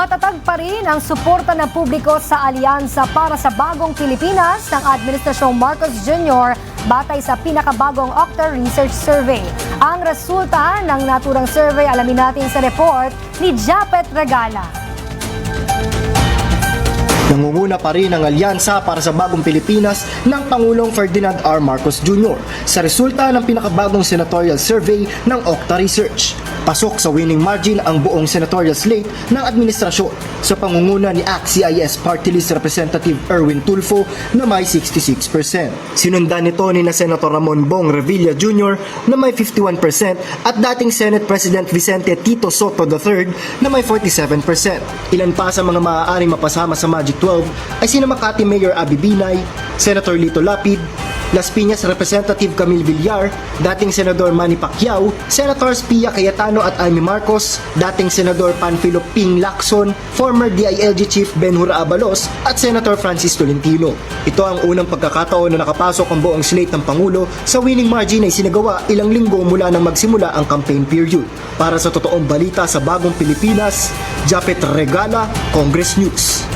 Matatag pa rin ang suporta ng publiko sa alyansa para sa bagong Pilipinas ng Administrasyong Marcos Jr. batay sa pinakabagong Octa Research Survey. Ang resulta ng naturang survey alamin natin sa report ni Japet Regala. Nangunguna pa rin ang alyansa para sa bagong Pilipinas ng Pangulong Ferdinand R. Marcos Jr. sa resulta ng pinakabagong senatorial survey ng Octa Research. Pasok sa winning margin ang buong senatorial slate ng administrasyon sa pangunguna ni ACT-CIS Party List Representative Erwin Tulfo na may 66%. Sinundan nito ni na Senator Ramon Bong Revilla Jr. na may 51% at dating Senate President Vicente Tito Soto III na may 47%. Ilan pa sa mga maaaring mapasama sa Magic 12 ay sina Makati Mayor Abby Binay, Senator Lito Lapid, Las Piñas Representative Camille Villar, dating Senador Manny Pacquiao, Senators Pia Cayetano at Amy Marcos, dating Senador Panfilo Ping Lacson, former DILG Chief Ben Hura Abalos at Senator Francis Tolentino. Ito ang unang pagkakataon na nakapasok ang buong slate ng Pangulo sa winning margin ay sinagawa ilang linggo mula nang magsimula ang campaign period. Para sa totoong balita sa bagong Pilipinas, Japet Regala, Congress News.